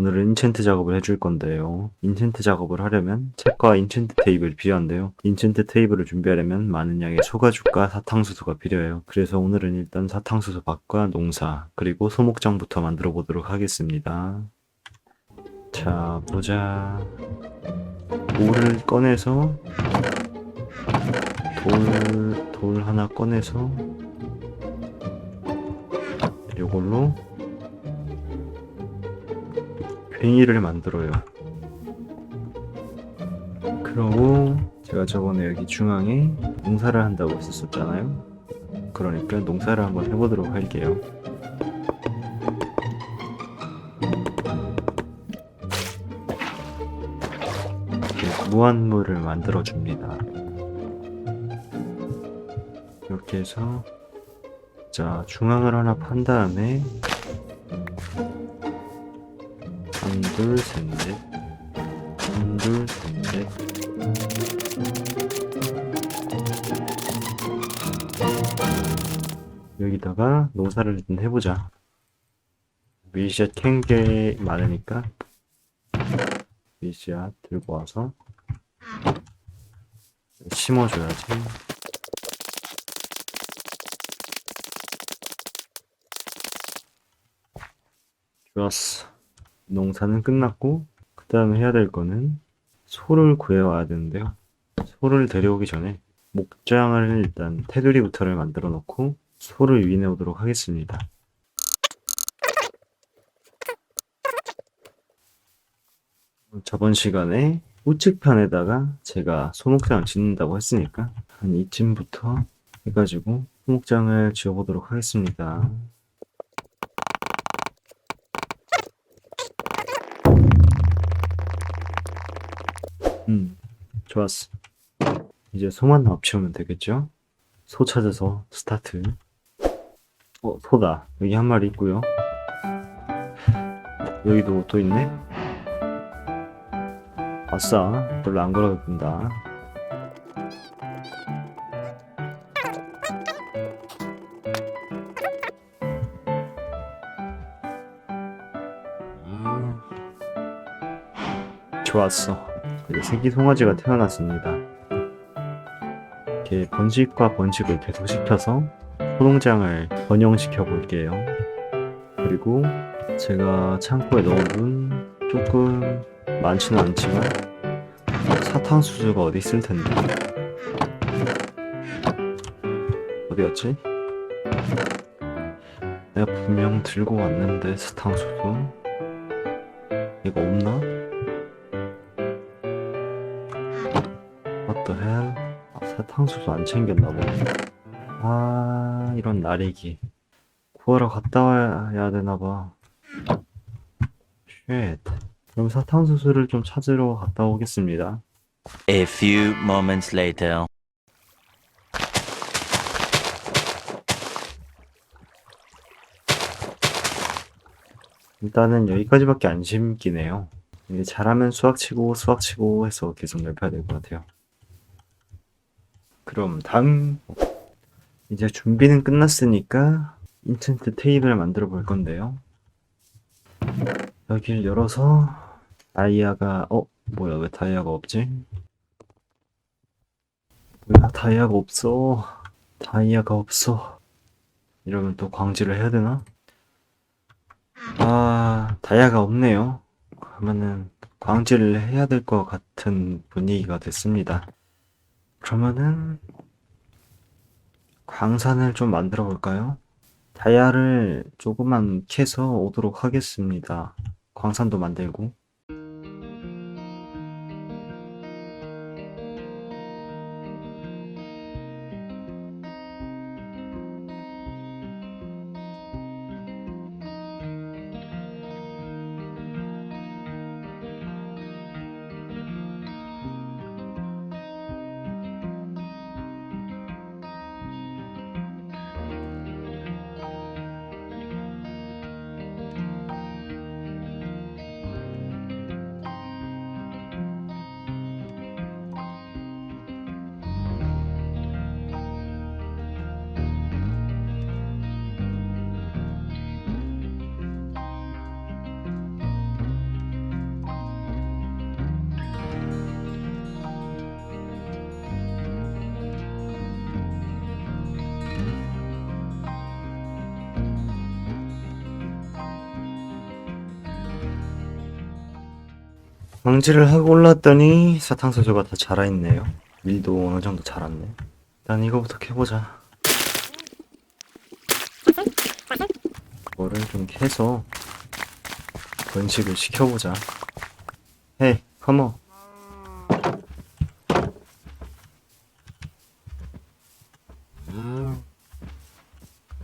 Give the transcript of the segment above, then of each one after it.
오늘은 인챈트 작업을 해줄 건데요. 인챈트 작업을 하려면 책과 인챈트 테이블이 필요한데요. 인챈트 테이블을 준비하려면 많은 양의 소가죽과 사탕수수가 필요해요. 그래서 오늘은 일단 사탕수수 밭과 농사 그리고 소목장부터 만들어 보도록 하겠습니다. 자 보자. 돌을 꺼내서 돌, 돌 하나 꺼내서 요걸로 괭이를 만들어요. 그러고 제가 저번에 여기 중앙에 농사를 한다고 했었잖아요. 그러니까 농사를 한번 해보도록 할게요. 무한물을 만들어 줍니다. 이렇게 해서 자 중앙을 하나 판 다음에 둘 셋 넷. 한 둘 셋 넷. 여기다가 농사를 일단 해보자. 위샷 캔게 많으니까 위샷 들고 와서 심어줘야지. 좋았어 농사는 끝났고 그 다음에 해야 될 거는 소를 구해와야 되는데요. 소를 데려오기 전에 목장을 일단 테두리부터를 만들어 놓고 소를 유인해 오도록 하겠습니다. 저번 시간에 우측편에다가 제가 소목장을 짓는다고 했으니까 한 이쯤부터 해가지고 소목장을 지어보도록 하겠습니다. 음, 좋았어. 이제 소만 합치우면 되겠죠? 소 찾아서 스타트. 어, 소다. 여기 한 마리 있고요. 여기도 또 있네. 아싸, 별로 안 걸어둔다. 음, 좋았어. 새끼 송아지가 태어났습니다. 이렇게 번식과 번식을 계속 시켜서 소농장을 번영시켜 볼게요. 그리고 제가 창고에 넣어둔 조금 많지는 않지만 사탕수수가 어디 있을 텐데 어디였지? 내가 분명 들고 왔는데 사탕수수 이거 없나? The hell? 아, 사탕수수 안 챙겼나 보네. 아, 이런 나리기. 구하러 갔다 와야 되나 봐. 쉣. 그럼 사탕수수를 좀 찾으러 갔다 오겠습니다. A few moments later. 일단은 여기까지밖에 안 심기네요. 이게 잘하면 수학치고 수학치고 해서 계속 넓혀야 될 것 같아요. 그럼 다음 이제 준비는 끝났으니까 인챈트 테이블을 만들어 볼 건데요. 여기를 열어서 다이아가 어 뭐야 왜 다이아가 없지? 뭐야 다이아가 없어 다이아가 없어 이러면 또 광질을 해야 되나? 아 다이아가 없네요. 그러면은 광질을 해야 될 것 같은 분위기가 됐습니다. 그러면은 광산을 좀 만들어 볼까요? 다이아를 조금만 캐서 오도록 하겠습니다. 광산도 만들고. 광질을 하고 올랐더니 사탕수수가 다 자라있네요. 밀도 어느 정도 자랐네. 일단 이거부터 캐보자. 이거를 좀 캐서 번식을 시켜보자. 헤이, 컴온.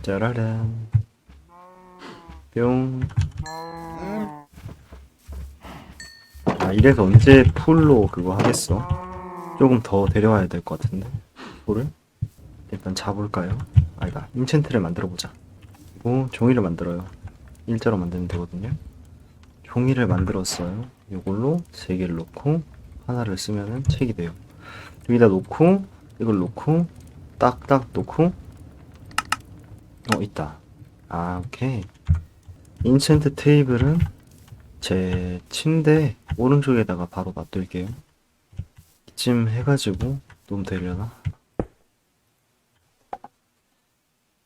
짜라란. 뿅. 아, 이래서 언제 풀로 그거 하겠어? 조금 더 데려와야 될 것 같은데. 풀을? 일단 잡을까요? 아니다. 인챈트를 만들어 보자. 그리고 종이를 만들어요. 일자로 만들면 되거든요. 종이를 만들었어요. 이걸로 세 개를 놓고 하나를 쓰면은 책이 돼요. 여기다 놓고 이걸 놓고 딱딱 놓고 어 있다. 아 오케이. 인챈트 테이블은 제 침대 오른쪽에다가 바로 놔둘게요. 이쯤 해가지고 놓으면 되려나?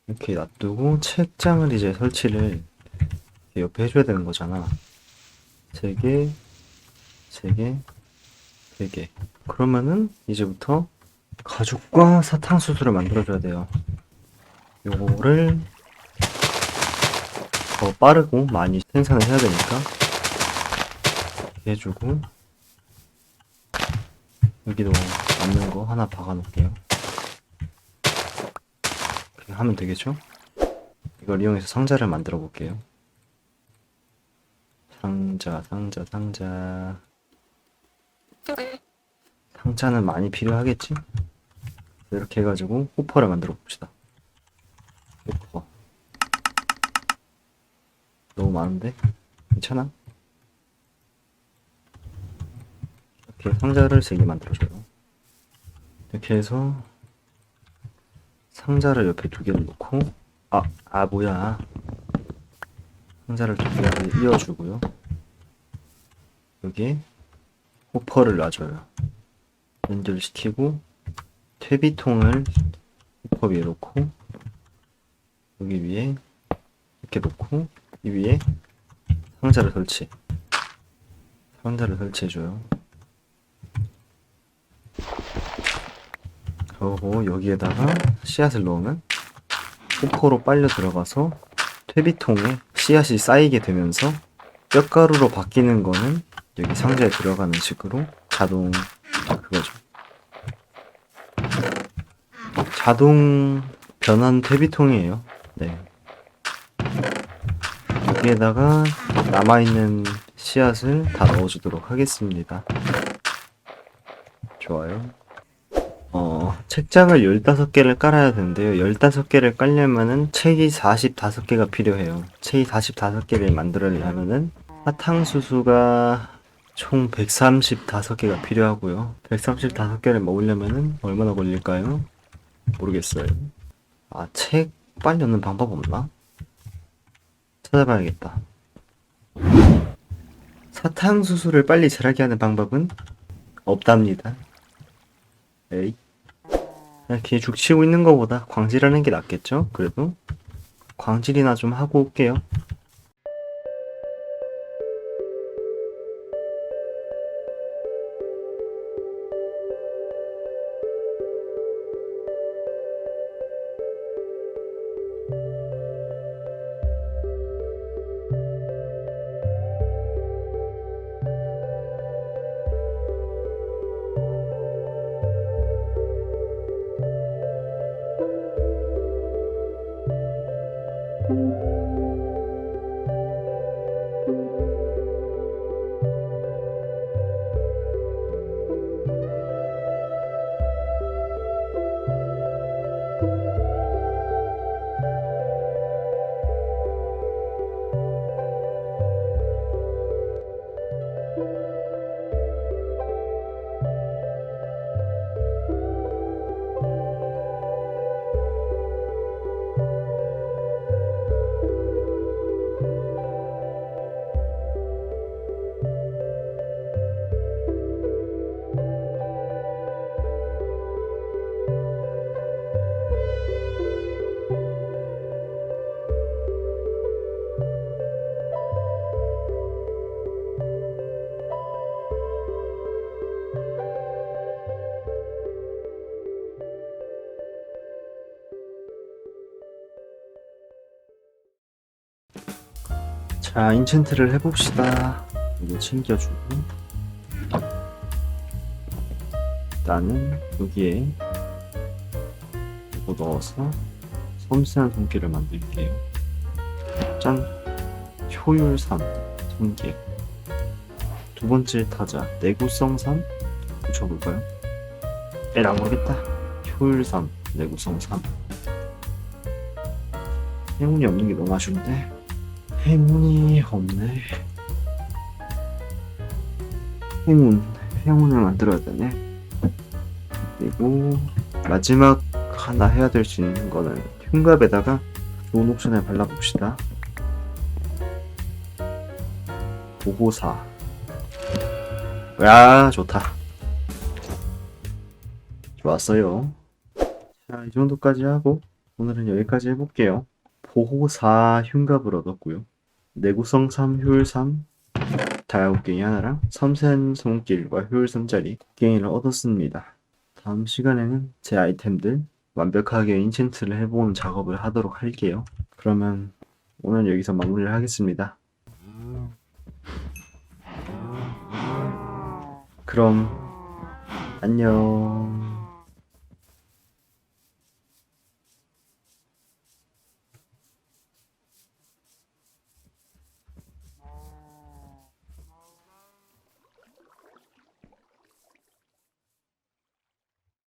이렇게 놔두고 책장을 이제 설치를 옆에 해줘야 되는 거잖아. 세 개, 세 개, 세 개. 그러면은 이제부터 가죽과 사탕수수를 만들어줘야 돼요. 요거를 더 빠르고 많이 생산을 해야 되니까 해주고 여기도 남는 거 하나 박아 놓을게요. 그렇게 하면 되겠죠? 이걸 이용해서 상자를 만들어 볼게요. 상자, 상자, 상자. 상자는 많이 필요하겠지? 이렇게 해가지고 호퍼를 만들어 봅시다. 호퍼. 너무 많은데? 괜찮아? 이렇게 상자를 세개 만들어줘요. 이렇게 해서 상자를 옆에 두 개를 놓고 아, 아 뭐야 상자를 두 개를 이어주고요. 여기에 호퍼를 놔줘요. 연결시키고 퇴비통을 호퍼 위에 놓고 여기 위에 이렇게 놓고 이 위에 상자를 설치 상자를 설치해줘요. 그리고 여기에다가 씨앗을 넣으면 호퍼로 빨려 들어가서 퇴비통에 씨앗이 쌓이게 되면서 뼈가루로 바뀌는 거는 여기 상자에 들어가는 식으로 자동 그거죠. 자동 변환 퇴비통이에요. 네. 여기에다가 남아있는 씨앗을 다 넣어주도록 하겠습니다. 좋아요. 어, 책장을 15개를 깔아야 되는데요. 15개를 깔려면은 책이 45개가 필요해요. 책이 45개를 만들려면은 사탕수수가 총 135개가 필요하고요. 135개를 먹으려면은 얼마나 걸릴까요? 모르겠어요. 아, 책 빨리 넣는 방법 없나? 찾아봐야겠다. 사탕수수를 빨리 자라게 하는 방법은 없답니다. 에이. 걔 죽치고 있는 것보다 광질하는 게 낫겠죠? 그래도 광질이나 좀 하고 올게요. 자, 인챈트를 해봅시다. 이거 챙겨주고. 일단은 여기에 이거 넣어서 섬세한 손길을 만들게요. 짠! 효율 3, 손길. 두 번째 타자, 내구성 3? 붙여볼까요? 에라 모르겠다. 효율 3, 내구성 3. 행운이 없는 게 너무 아쉬운데. 행운이 없네. 행운, 행운을 만들어야 되네. 그리고 마지막 하나 해야 될 수 있는 거는 흉갑에다가 좋은 옵션을 발라봅시다. 보호사. 야, 좋다. 좋았어요. 자, 이 정도까지 하고 오늘은 여기까지 해볼게요. 보호사 흉갑을 얻었고요. 내구성 3, 효율 3, 다이아곡갱이 하나랑 섬세한 손길과 효율 3짜리 곡갱이를 얻었습니다. 다음 시간에는 제 아이템들 완벽하게 인챈트를 해보는 작업을 하도록 할게요. 그러면 오늘 여기서 마무리를 하겠습니다. 그럼 안녕.